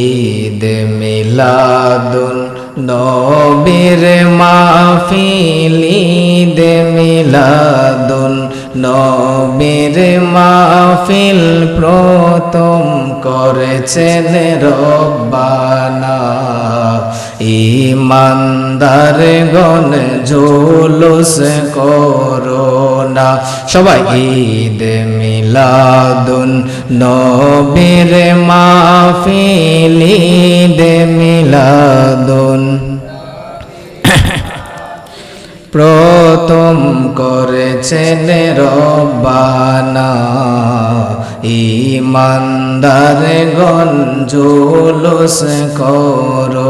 ঈদ মিলাদুন নবীর মাহফিল ঈদ মিলাদুন নবীর মাহফিল প্রথম করেছেন রব্বানা। ইমানদার গণ জুলুস করোনা সবাই ঈদ মিলাদুন নবীর মাহফিল, ঈদ মিলাদুন। প্রথম করেছেন রব্বানা। ইমানদার গঞ্জুলুস করোনা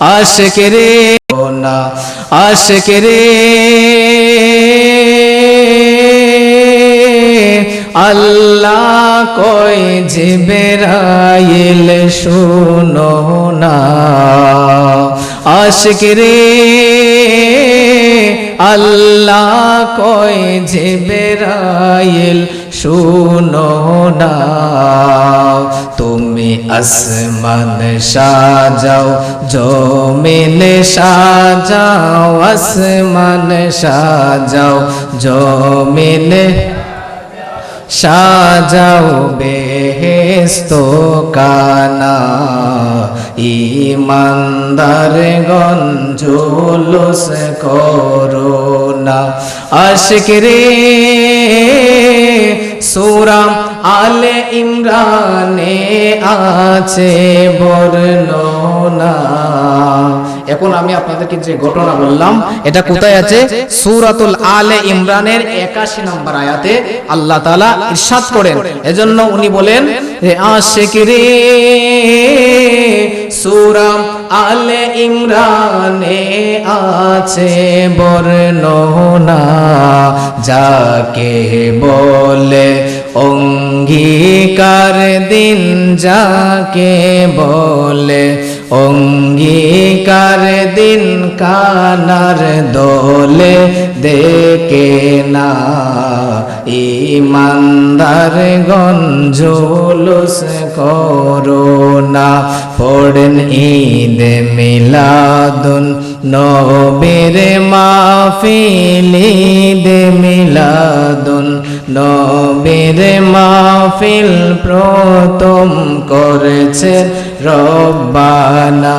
আশক রে। না আশক আল্লাহ কই জিবেরাইল, শুনো না। আশক আল্লাহ কই জিবেরাইল, শুনো না। তুমি আসমান সাজাও জমিন সাজাও আসমান সাজাও জমিন সাজাও বেহেস্ত কানা ইমানদার গঞ্জুলুস করোনা। আশিক রে সুরাম আলে ইমরানে আছে বর্ণনা। এখন আমি আপনাদেরকে যে ঘটনা বললাম, এটা কোথায় আছে? সূরাতুল আলে ইমরানের 81 নম্বর আয়াতে আল্লাহ তাআলা ইরশাদ করেন। এজন্য উনি বলেন যে আশিক রে সূরা আলে ইমরানে আছে বর্ণনা। যাকে বলে অঙ্গীকার দিন যাকে বলে অঙ্গীকার দিন কানার দোলে দেখে না। ইমানদার গঞ্জুলুস করোনা পড়েন ঈদ মিলাদুন নবীর মাহফিল, ঈদ মিলাদুন নবীর মাহফিল প্রথম করেছে রব্বানা